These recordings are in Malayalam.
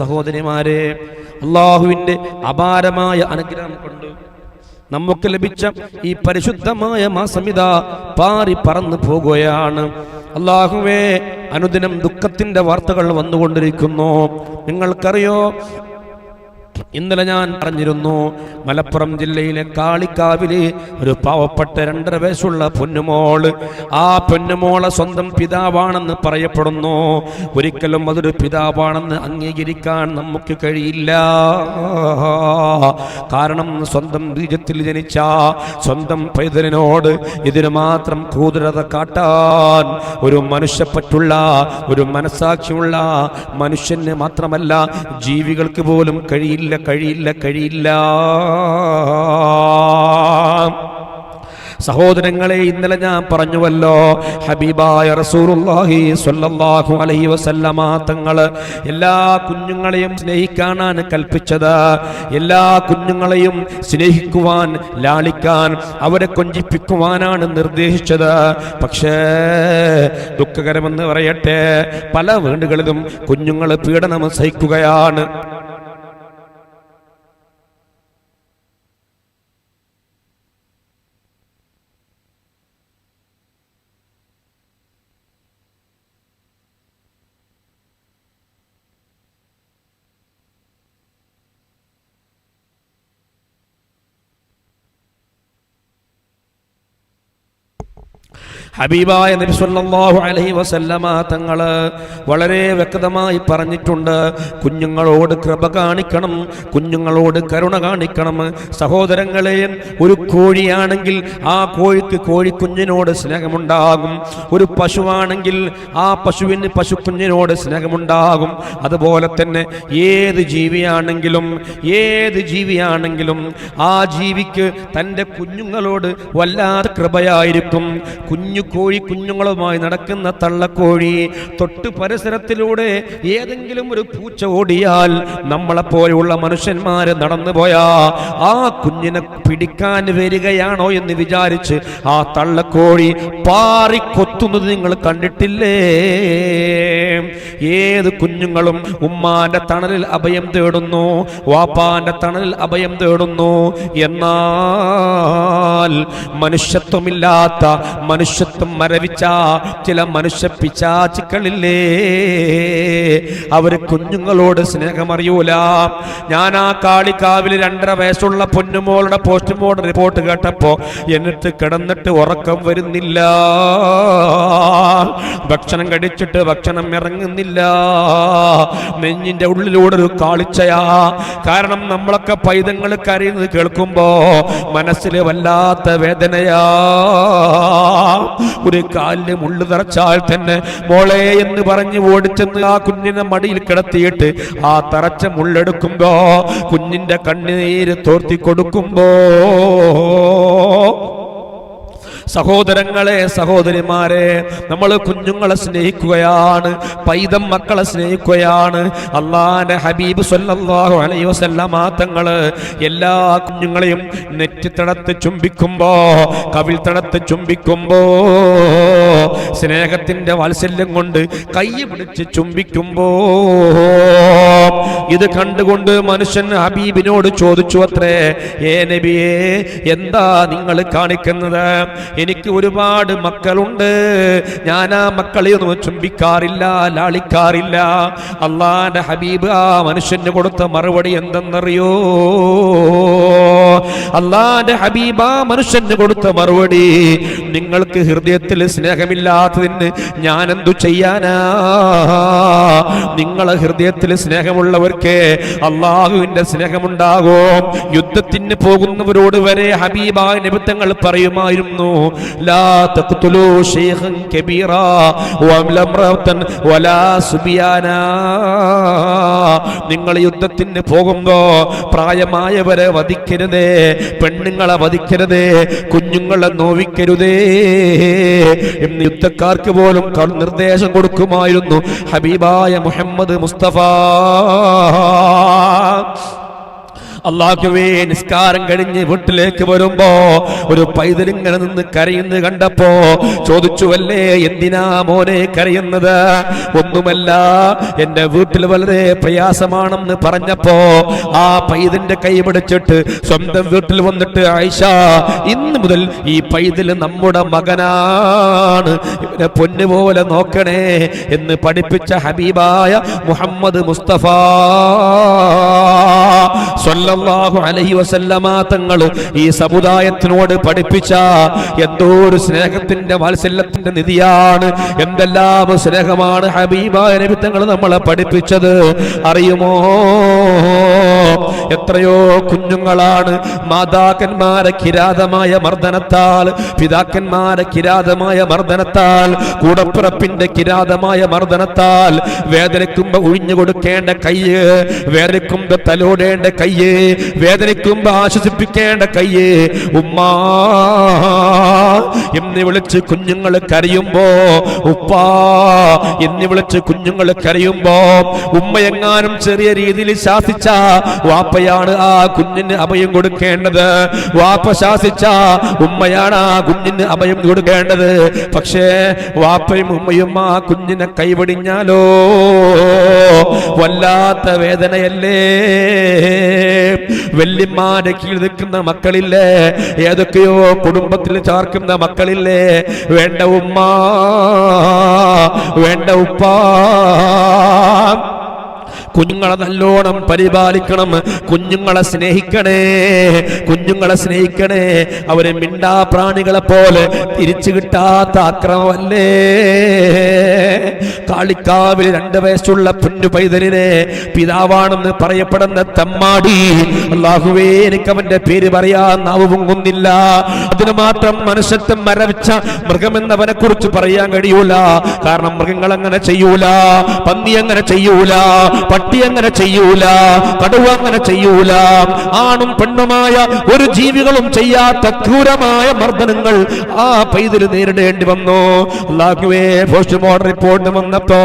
സഹോദരിമാരെ അള്ളാഹുവിന്റെ അപാരമായ അനുഗ്രഹം കൊണ്ട് നമുക്ക് ലഭിച്ച ഈ പരിശുദ്ധമായ മാസമിത പാറി പറന്നു പോകുകയാണ്. അള്ളാഹുവേ അനുദിനം ദുഃഖത്തിന്റെ വാർത്തകൾ വന്നുകൊണ്ടിരിക്കുന്നു. നിങ്ങൾക്കറിയോ ഇന്നലെ ഞാൻ പറഞ്ഞിരുന്നു മലപ്പുറം ജില്ലയിലെ കാളിക്കാവിൽ ഒരു പാവപ്പെട്ട രണ്ടര വയസ്സുള്ള പൊന്നുമോൾ. ആ പൊന്നുമോളെ സ്വന്തം പിതാവാണെന്ന് പറയപ്പെടുന്നു. ഒരിക്കലും അതൊരു പിതാവാണെന്ന് അംഗീകരിക്കാൻ നമുക്ക് കഴിയില്ല. കാരണം സ്വന്തം ബീജത്തിൽ ജനിച്ച സ്വന്തം പൈതലിനോട് ഇതിന് മാത്രം ക്രൂരത കാട്ടാൻ ഒരു മനുഷ്യപ്പറ്റുള്ള ഒരു മനസാക്ഷിയുള്ള മനുഷ്യന് മാത്രമല്ല ജീവികൾക്ക് പോലും കഴിയില്ല. കഴിയില്ല കഴിയില്ല കഴിയില്ല. സഹോദരങ്ങളെ ഇന്നലെ ഞാൻ പറഞ്ഞുവല്ലോ ഹബീബായ റസൂലുള്ളാഹി സ്വല്ലല്ലാഹു അലൈഹി വസല്ലമ തങ്ങൾ എല്ലാ കുഞ്ഞുങ്ങളെയും സ്നേഹിക്കാനാണ് കൽപ്പിച്ചത്. എല്ലാ കുഞ്ഞുങ്ങളെയും സ്നേഹിക്കുവാൻ ലാളിക്കാൻ അവരെ കൊഞ്ചിപ്പിക്കുവാനാണ് നിർദ്ദേശിച്ചത്. പക്ഷേ ദുഃഖകരമെന്ന് പറയട്ടെ പല വീടുകളിലും കുഞ്ഞുങ്ങൾ പീഡനം സഹിക്കുകയാണ്. ഹബീബായ നബി സല്ലല്ലാഹു അലൈഹി വസല്ലമ തങ്ങൾ വളരെ വ്യക്തമായി പറഞ്ഞിട്ടുണ്ട് കുഞ്ഞുങ്ങളോട് കൃപ കാണിക്കണം കുഞ്ഞുങ്ങളോട് കരുണ കാണിക്കണം. സഹോദരങ്ങളെ ഒരു കോഴിയാണെങ്കിൽ ആ കോഴിക്ക് കോഴിക്കുഞ്ഞിനോട് സ്നേഹമുണ്ടാകും. ഒരു പശുവാണെങ്കിൽ ആ പശുവിന് പശുക്കുഞ്ഞിനോട് സ്നേഹമുണ്ടാകും. അതുപോലെ തന്നെ ഏത് ജീവിയാണെങ്കിലും ഏത് ജീവിയാണെങ്കിലും ആ ജീവിക്ക് തന്റെ കുഞ്ഞുങ്ങളോട് വല്ലാതെ കൃപയായിരിക്കും. കുഞ്ഞു കോഴി കുഞ്ഞുങ്ങളുമായി നടക്കുന്ന തള്ളക്കോഴി തൊട്ട് പരിസരത്തിലൂടെ ഏതെങ്കിലും ഒരു പൂച്ച ഓടിയാൽ നമ്മളെപ്പോലെയുള്ള മനുഷ്യന്മാര് നടന്നു പോയാ ആ കുഞ്ഞിനെ പിടിക്കാൻ വരികയാണോ എന്ന് വിചാരിച്ച് ആ തള്ളക്കോഴി പാറി കൊത്തുന്നത് നിങ്ങൾ കണ്ടിട്ടില്ലേ? ഏത് കുഞ്ഞുങ്ങളും ഉമ്മാന്റെ തണലിൽ അഭയം തേടുന്നു വാപ്പാന്റെ തണലിൽ അഭയം തേടുന്നു. എന്നാൽ മനുഷ്യത്വമില്ലാത്ത മനുഷ്യത്വം മരവിച്ച ചില മനുഷ്യ പിശാചുക്കളില്ലേ? അവർ കുഞ്ഞുങ്ങളോട് സ്നേഹമറിയൂല. ഞാൻ ആ കാളിക്കാവിൽ രണ്ടര വയസ്സുള്ള പൊന്നുമോളുടെ പോസ്റ്റ്മോർട്ടം റിപ്പോർട്ട് കേട്ടപ്പോ എന്നിട്ട് കിടന്നിട്ട് ഉറക്കം വരുന്നില്ല. ഭക്ഷണം കടിച്ചിട്ട് ഭക്ഷണം ഇറങ്ങുന്നില്ല. നെഞ്ഞിന്റെ ഉള്ളിലൂടെ ഒരു കാളിച്ചയാ. കാരണം നമ്മളൊക്കെ പൈതങ്ങൾ കരയുന്നത് കേൾക്കുമ്പോ മനസ്സിൽ വല്ലാത്ത വേദനയാ. ഒരു കാലിന് മുള്ളു തറച്ചാൽ തന്നെ മോളെ എന്ന് പറഞ്ഞ് ഓടിച്ചെന്ന് ആ കുഞ്ഞിനെ മടിയിൽ കിടത്തിയിട്ട് ആ തറച്ച മുള്ളെടുക്കുമ്പോ കുഞ്ഞിന്റെ കണ്ണുനീര് തോർത്തി കൊടുക്കുമ്പോ സഹോദരങ്ങളെ സഹോദരിമാരെ നമ്മൾ കുഞ്ഞുങ്ങളെ സ്നേഹിക്കുകയാണ് പൈതം മക്കളെ സ്നേഹിക്കുകയാണ്. അള്ളാന്റെ ഹബീബ് സല്ലല്ലാഹു അലൈഹി വസല്ലമ തങ്ങൾ എല്ലാ കുഞ്ഞുങ്ങളെയും നെറ്റിത്തടത്ത് ചുംബിക്കുമ്പോ കവിൽ തടത്ത് ചുംബിക്കുമ്പോ സ്നേഹത്തിന്റെ വാത്സല്യം കൊണ്ട് കൈ പിടിച്ച് ചുംബിക്കുമ്പോ ഇത് കണ്ടുകൊണ്ട് മനുഷ്യൻ ഹബീബിനോട് ചോദിച്ചു അത്രേ ഏ നബിയേ എന്താ നിങ്ങൾ കാണിക്കുന്നത്? എനിക്ക് ഒരുപാട് മക്കളുണ്ട്. ഞാൻ ആ മക്കളെ ഒന്നും ചുംബിക്കാറില്ല ലാളിക്കാറില്ല. അള്ളാന്റെ ഹബീബ് ആ മനുഷ്യന് കൊടുത്ത മറുപടി എന്തെന്നറിയോ? അള്ളാന്റെ ഹബീബ മനുഷ്യന് കൊടുത്ത മറുപടി. നിങ്ങൾക്ക് ഹൃദയത്തിൽ സ്നേഹമില്ലാത്തതിന് ഞാൻ എന്തു ചെയ്യാനാ? നിങ്ങളെ ഹൃദയത്തിൽ സ്നേഹമുള്ളവർക്ക് അള്ളാഹുവിന്റെ സ്നേഹമുണ്ടാകും. യുദ്ധത്തിന് പോകുന്നവരോട് വരെ ഹബീബായ നിമിത്തങ്ങൾ പറയുമായിരുന്നു. ലാ വല നിങ്ങൾ യുദ്ധത്തിന് പോകുമ്പോ പ്രായമായവരെ വധിക്കരുതേ. പെണ്ണുങ്ങളെ വധിക്കരുതേ കുഞ്ഞുങ്ങളെ നോവിക്കരുതേ എന്ന് യുദ്ധക്കാർക്ക് പോലും നിർദ്ദേശം കൊടുക്കുമായിരുന്നു. ഹബീബായ മുഹമ്മദ് മുസ്തഫ. അള്ളാഹുവേ നിസ്കാരം കഴിഞ്ഞ് വീട്ടിലേക്ക് വരുമ്പോ ഒരു പൈതലിങ്ങനെ നിന്ന് കരയുന്നത് കണ്ടപ്പോ ചോദിച്ചുവല്ലേ എന്തിനാ മോനെ കരയുന്നത്? ഒന്നുമല്ല എന്റെ വീട്ടിൽ വളരെ പ്രയാസമാണെന്ന് പറഞ്ഞപ്പോ ആ പൈതന്റെ കൈ പിടിച്ചിട്ട് സ്വന്തം വീട്ടിൽ വന്നിട്ട് ആയിഷ ഇന്ന് മുതൽ ഈ പൈതൽ നമ്മുടെ മകനാണ്. ഇവനെ പൊന്നുപോലെ നോക്കണേ എന്ന് പഠിപ്പിച്ച ഹബീബായ മുഹമ്മദ് മുസ്തഫ. സ്വല്ലല്ലാഹു അലൈഹി വസല്ലമ തങ്ങൾ ഈ സമുദായത്തിനോട് പഠിപ്പിച്ച എന്തോ ഒരു സ്നേഹത്തിന്റെ വാത്സല്യത്തിന്റെ നിധിയാണ്. എന്തെല്ലാം സ്നേഹമാണ് ഹബീബായ നബി തങ്ങൾ നമ്മളെ പഠിപ്പിച്ചത്. അറിയുമോ? എത്രയോ കുഞ്ഞുങ്ങളാണ് മാതാക്കന്മാരെ കിരാതമായ മർദ്ദനത്താൽ പിതാക്കന്മാരെ കിരാതമായ മർദ്ദനത്താൽ കൂടപ്പിറപ്പിന്റെ കിരാതമായ മർദ്ദനത്താൽ വേദനയ്ക്കുമ്പോ ഒഴിഞ്ഞു കൊടുക്കേണ്ട കയ്യ് വേദനയ്ക്കുമ്പോ തലോടേണ്ട കയ്യ് വേദനയ്ക്കുമ്പോ ആശ്വസിപ്പിക്കേണ്ട കയ്യ്. ഉമ്മാ എന്ന് വിളിച്ച് കുഞ്ഞുങ്ങൾ കരയുമ്പോ ഉപ്പാ എന്ന് വിളിച്ച് കുഞ്ഞുങ്ങൾ കരയുമ്പോ ഉമ്മയെങ്ങാനും ചെറിയ രീതിയിൽ ശാസിച്ച വാപ്പയാണ് ആ കുഞ്ഞിന് അഭയം കൊടുക്കേണ്ടത്. വാപ്പ ശാസിച്ച ഉമ്മയാണ് ആ കുഞ്ഞിന് അഭയം കൊടുക്കേണ്ടത്. പക്ഷേ വാപ്പയും ഉമ്മയും ആ കുഞ്ഞിനെ കൈവടിഞ്ഞാലോ വല്ലാത്ത വേദനയല്ലേ? വെല്ലിമാരെ കീഴിൽ നിൽക്കുന്ന മക്കളില്ലേ? ഏതൊക്കെയോ കുടുംബത്തിൽ ചാർക്കുന്ന മക്കളില്ലേ? വേണ്ട ഉമ്മ വേണ്ട ഉപ്പ. കുഞ്ഞുങ്ങളെ നല്ലോണം പരിപാലിക്കണം. കുഞ്ഞുങ്ങളെ സ്നേഹിക്കണേ. കുഞ്ഞുങ്ങളെ സ്നേഹിക്കണേ. അവരെ മിണ്ടാ പ്രാണികളെ പോലെ തിരിച്ചു കിട്ടാത്ത അക്രമമല്ലേ? കാളിക്കാവിൽ രണ്ട് വയസ്സുള്ള പുന്നു പൈതലിനെ പിതാവാണെന്ന് പറയപ്പെടുന്ന തമ്മാടി. അള്ളാഹുവേ എനിക്ക് അവന്റെ പേര് പറയാൻ നാവ് പൊങ്ങുന്നില്ല. അതിന് മാത്രം മനുഷ്യത്വം മരവിച്ച മൃഗമെന്നവനെ കുറിച്ച് പറയാൻ കഴിയൂല. കാരണം മൃഗങ്ങൾ അങ്ങനെ ചെയ്യൂല. പന്നി അങ്ങനെ ചെയ്യൂല. പട്ടി അങ്ങനെ ചെയ്യൂല കടുവ അങ്ങനെ ചെയ്യൂല. ആണും പെണ്ണുമായ ഒരു ജീവികളും ചെയ്യാത്ത ക്രൂരമായ മർദ്ദനങ്ങൾ ആ പൈതൽ നേരിടേണ്ടി വന്നു. പോസ്റ്റ്മോർട്ടം റിപ്പോർട്ട് വന്നപ്പോ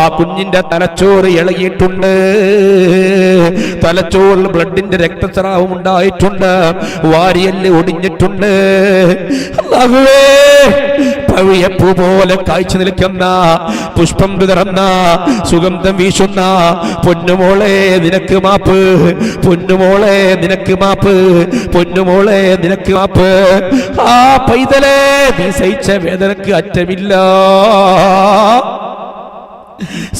ആ കുഞ്ഞിന്റെ തലച്ചോറ് ഇളകിയിട്ടുണ്ട്. തലച്ചോറിൽ ബ്ലഡിന്റെ രക്തസ്രാവം ഉണ്ടായിട്ടുണ്ട്. വാരിയൽ ഒടിഞ്ഞിട്ടുണ്ട്. പവിയപ്പൂ പോലെ കാഴ്ച നിൽക്കുന്ന പുഷ്പം വിതറുന്ന സുഗന്ധം വീശുന്ന പൊന്നുമോളെ നിനക്ക് മാപ്പ്. പൊന്നുമോളെ നിനക്ക് മാപ്പ്. പൊന്നുമോളെ നിനക്ക് മാപ്പ്. ആ പൈതലേ നീ സഹിച്ച വേദനക്ക് അറ്റമില്ല.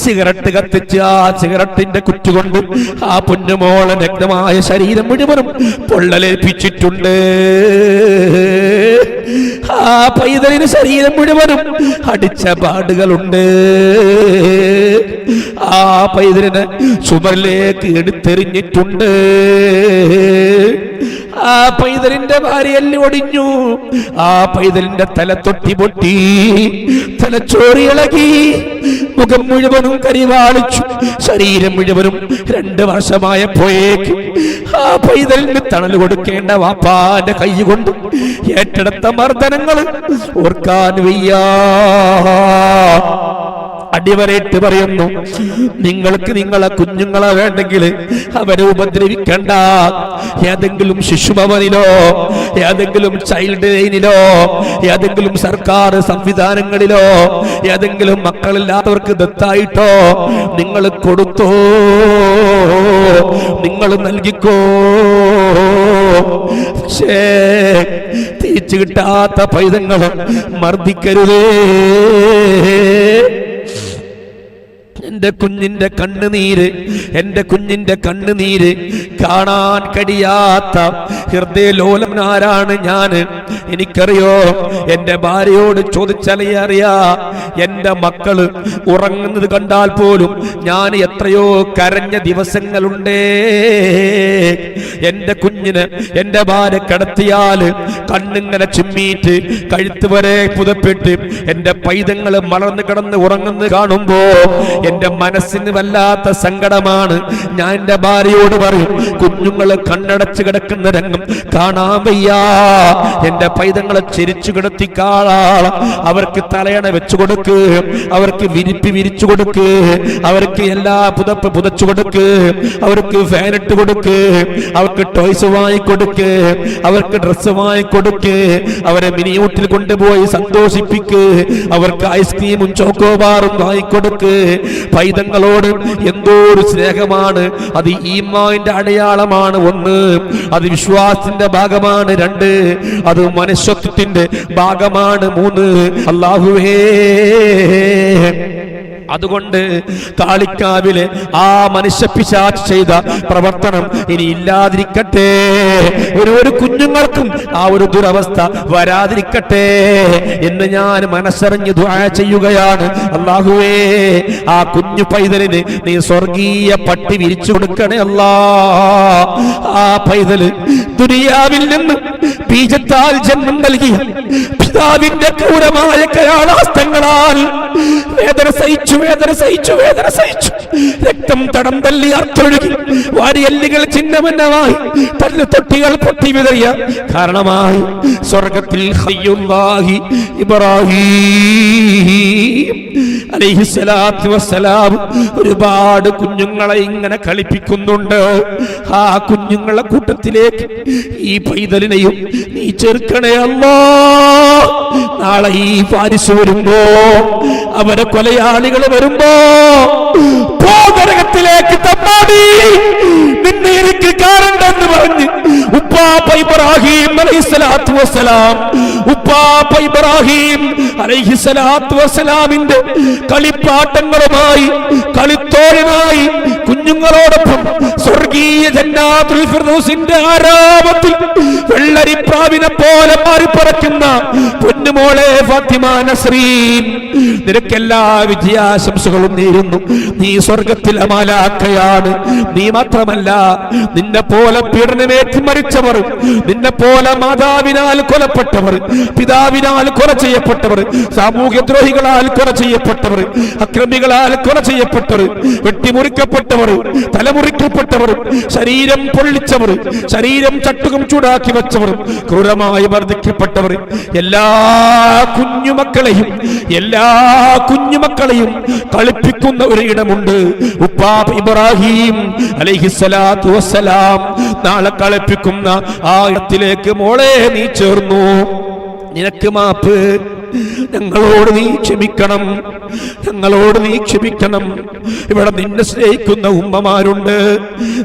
സിഗരറ്റ് കത്തിച്ച് ആ സിഗരറ്റിന്റെ കുറ്റുകൊണ്ട് ആ പൊന്നുമോളെ നഗ്നമായ ശരീരം മുഴുവനും പൊള്ളലേൽപ്പിച്ചിട്ടുണ്ട്. ആ പൈതലിന് ശരീരം മുഴുവനും അടിച്ച പാടുകളുണ്ട്. ആ പൈതലിന് ചുമരിലേക്ക് എടുത്തെറിഞ്ഞിട്ടുണ്ട്. ആ പൈതലിന്റെ ഭാര്യയല്ലി ഒടിഞ്ഞു. ആ പൈതലിന്റെ തല തൊട്ടി പൊട്ടി. തലച്ചോറി ഇളകി. മുഖം മുഴുവനും കരിവാളിച്ചു ശരീരം മുഴുവനും രണ്ട് വർഷമായപ്പോയേക്ക് ആ പൈതലിന് തണൽ കൊടുക്കേണ്ട വാപ്പാന്റെ കൈ കൊണ്ട് ഏറ്റെടുത്ത മർദ്ദനങ്ങൾ ഓർക്കാൻ വയ്യ. അടിവരയിട്ട് പറയുന്നു. നിങ്ങൾക്ക് നിങ്ങളെ കുഞ്ഞുങ്ങളെ വേണ്ടെങ്കിൽ അവരെ ഉപദ്രവിക്കണ്ട. ഏതെങ്കിലും ശിശുഭവനിലോ ഏതെങ്കിലും ചൈൽഡ് ലൈനിലോ ഏതെങ്കിലും സർക്കാർ സംവിധാനങ്ങളിലോ ഏതെങ്കിലും മക്കളില്ലാത്തവർക്ക് ദത്തായിട്ടോ നിങ്ങൾ കൊടുത്തോ? നിങ്ങൾ നൽകിക്കോ? പക്ഷേ തിരിച്ചു കിട്ടാത്ത പൈതങ്ങൾ മർദ്ദിക്കരുതേ. എന്റെ കുഞ്ഞിന്റെ കണ്ണുനീര് എന്റെ കുഞ്ഞിന്റെ കണ്ണുനീര് കാണാൻ കഴിയാത്ത ഹൃദയലോലനാരാണ് ഞാൻ? എനിക്കറിയോ? എന്റെ ഭാര്യയോട് ചോദിച്ചാലേ അറിയാ. എന്റെ മക്കൾ ഉറങ്ങുന്നത് കണ്ടാൽ പോലും ഞാൻ എത്രയോ കരഞ്ഞ ദിവസങ്ങളുണ്ടേ. എന്റെ കുഞ്ഞിന് എന്റെ ഭാര്യ കിടത്തിയാൽ കണ്ണിങ്ങനെ ചിമ്മീറ്റ് കഴുത്ത് വരെ പുതപ്പെട്ട് എന്റെ പൈതങ്ങൾ മലർന്നു കിടന്ന് ഉറങ്ങുന്നത് കാണുമ്പോ എന്റെ മനസ്സിന് വല്ലാത്ത സങ്കടമാണ്. ഞാൻ എന്റെ ഭാര്യയോട് പറയും കുഞ്ഞുങ്ങൾ കണ്ണടച്ച് കിടക്കുന്ന രംഗം കാണാൻ വയ്യ. എന്റെ പൈതങ്ങളെ ചെരിച്ചു കിടത്തിക്കാളാള. അവർക്ക് തലയണ വെച്ചു കൊടുക്ക്. അവർക്ക് വിരിപ്പി വിരിച്ചു കൊടുക്ക്. അവർക്ക് എല്ലാ പുതപ്പ് പുതച്ചു കൊടുക്ക്. അവർക്ക് ഫാനിട്ട് കൊടുക്ക്. അവർക്ക് ടോയ്സ് വാങ്ങിക്കൊടുക്ക് അവർക്ക് ഡ്രസ്സ് വാങ്ങിക്കൊടുക്ക് അവരെ മിനിയൂട്ടിൽ കൊണ്ടുപോയി സന്തോഷിപ്പിക്ക്. അവർക്ക് ഐസ്ക്രീമും ചോക്കോബാറും വാങ്ങിക്കൊടുക്ക് പൈതങ്ങളോട് എന്തോ ഒരു സ്നേഹമാണ്. അത് ഈമാന്റെ അടയാളമാണ് ഒന്ന്. അത് വിശ്വാസത്തിന്റെ ഭാഗമാണ് രണ്ട്. അത് മനുഷ്യത്വത്തിന്റെ ഭാഗമാണ് മൂന്ന്. അള്ളാഹുവേ അതുകൊണ്ട് താളിക്കാവിലെ ആ മനുഷ്യ പിശാച്ച് ചെയ്ത പ്രവർത്തനം ഇനി ഇല്ലാതിരിക്കട്ടെ. ഒരു ഒരു കുഞ്ഞുങ്ങൾക്കും ആ ഒരു ദുരവസ്ഥ വരാതിരിക്കട്ടെ എന്ന് ഞാൻ മനസ്സറിഞ്ഞ് ദുആ ചെയ്യുകയാണ്. അള്ളാഹുവേ ആ കുഞ്ഞു പൈതലിന് നീ സ്വർഗീയ പട്ടി വിരിച്ചു കൊടുക്കണേ അല്ലാ. ആ പൈതൽ ദുനിയാവിൽ നിന്ന് ബീജത്താൽ ജന്മം നൽകിയ പിതാവിന്റെ ക്രൂരമായ കയാളാസ്തങ്ങളാൽ വേദന സഹിച്ചു വേദന സഹിച്ചു വേദന സഹിച്ചു. രക്തം തടം തല്ലി അർത്തൊഴുകി വാരിയല്ലുകൾ ചിഹ്നമന്നമായി തല്ലു തൊട്ടികൾ പൊട്ടി വിതറിയ കാരണമായി സ്വർഗത്തിൽ ഇബ്രാഹിം വസ്സലാം ഒരുപാട് കുഞ്ഞുങ്ങളെ ഇങ്ങനെ കളിപ്പിക്കുന്നുണ്ട്. ആ കുഞ്ഞുങ്ങളെ കൂട്ടത്തിലേക്ക് ഈ പൈതലിനെയും നീ ചെറുക്കണേ അല്ലോ. നാളെ ഈ പാരിസ് വരുമ്പോ അവരെ കൊലയാളികൾ വരുമ്പോ പോകരകത്തിലേക്ക് തമ്മാടി നിന്നെ എനിക്ക് കാണണ്ടെന്ന് പറഞ്ഞ് ഉപ്പാപ്പ കളിപ്പാട്ടങ്ങളുമായി കുഞ്ഞുങ്ങളോടൊപ്പം സ്വർഗീയ ജന്നാത്തുൽ ഫിർദൗസിന്റെ ആരാമത്തിൽ വെള്ളരിപ്രാവിനെ പോലെ മാറിപ്പറയ്ക്കുന്ന പൊന്നുമോളെ ഫാത്തിമ നസ്രീൻ. നിനക്കെല്ലാ വിജയാശംസകളും നേരുന്നു. നീ സ്വർഗത്തിലെ മാലാക്കയാണ് നീ മാത്രമല്ല നിന്നെ പോലെ പീഡനമേറ്റ് മരിച്ചവർ നിന്നെ പോലെ മാതാവിനാൽ കൊലപ്പെട്ടവർ പിതാവിനാൽ കൊല ചെയ്യപ്പെട്ടവർ സാമൂഹ്യ ദ്രോഹികളാൽ കൊല ചെയ്യപ്പെട്ടവർ അക്രമികളാൽ കൊല ചെയ്യപ്പെട്ടവർ വെട്ടിമുറിക്കപ്പെട്ടവർ തലമുറിക്കപ്പെട്ടവർ ശരീരം പൊള്ളിച്ചവർ ശരീരം ചട്ടുകം ചൂടാക്കി വെച്ചവർ ക്രൂരമായി വർദ്ധിക്കപ്പെട്ടവർ എല്ലാ കുഞ്ഞുമക്കളെയും എല്ലാ കുഞ്ഞുമക്കളെയും കളിപ്പിക്കുന്ന ഒരു ഇടമുണ്ട് ഉപ്പാപ് ഇബ്രാഹിം അലൈഹിസ്സലാത്തു വസ്സലാം നാളെ കളിപ്പിക്കുന്ന ആ ഇടത്തിലേക്ക് മോളെ നീ ചേർന്നു. നിനക്ക് മാപ്പ് ഞങ്ങളോട് നീ ക്ഷമിക്കണം. ഞങ്ങളോട് നീ ക്ഷമിക്കണം. ഇവിടെ നിന്നെ സ്നേഹിക്കുന്ന ഉമ്മമാരുണ്ട്.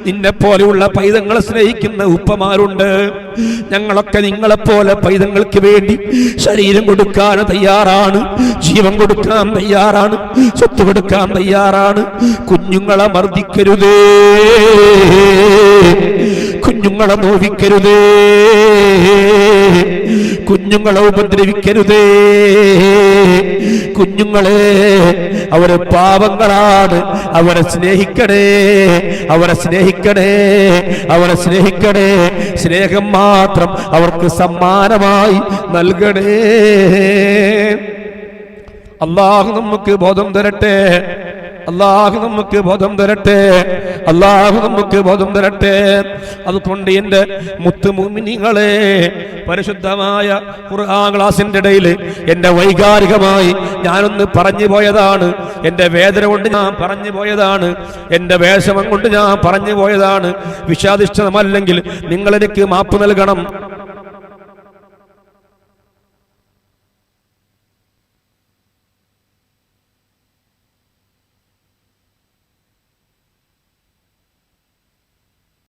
നിന്നെ പോലെയുള്ള പൈതങ്ങളെ സ്നേഹിക്കുന്ന ഉപ്പമാരുണ്ട്. ഞങ്ങളൊക്കെ നിങ്ങളെപ്പോലെ പൈതങ്ങൾക്ക് വേണ്ടി ശരീരം കൊടുക്കാൻ തയ്യാറാണ് ജീവൻ കൊടുക്കാൻ തയ്യാറാണ് സ്വത്ത് കൊടുക്കാൻ തയ്യാറാണ്. കുഞ്ഞുങ്ങളെ മർദ്ദിക്കരുതേ. കുഞ്ഞുങ്ങളെ നോവിക്കരുതേ. കുഞ്ഞുങ്ങളെ ഉപദ്രവിക്കരുതേ. കുഞ്ഞുങ്ങളെ അവരെ പാവങ്ങളാണ് അവരെ സ്നേഹിക്കണേ അവരെ സ്നേഹിക്കണേ അവരെ സ്നേഹിക്കണേ. സ്നേഹം മാത്രം അവർക്ക് സമ്മാനമായി നൽകണേ. അള്ളാഹു നമുക്ക് ബോധം തരട്ടെ. അള്ളാഹു നമുക്ക് ബോധം തരട്ടെ. അള്ളാഹു നമുക്ക് ബോധം തരട്ടെ. അതുകൊണ്ട് എന്റെ മുത്തുമുമിനികളെ പരിശുദ്ധമായ ഖുർആൻ ക്ലാസിന്റെ ഇടയിൽ എന്റെ വൈകാരികമായി ഞാനൊന്ന് പറഞ്ഞു പോയതാണ്. എന്റെ വേദന കൊണ്ട് ഞാൻ പറഞ്ഞു പോയതാണ്. എന്റെ വേഷമം കൊണ്ട് ഞാൻ പറഞ്ഞു പോയതാണ്. നിങ്ങൾ എനിക്ക് മാപ്പ് നൽകണം.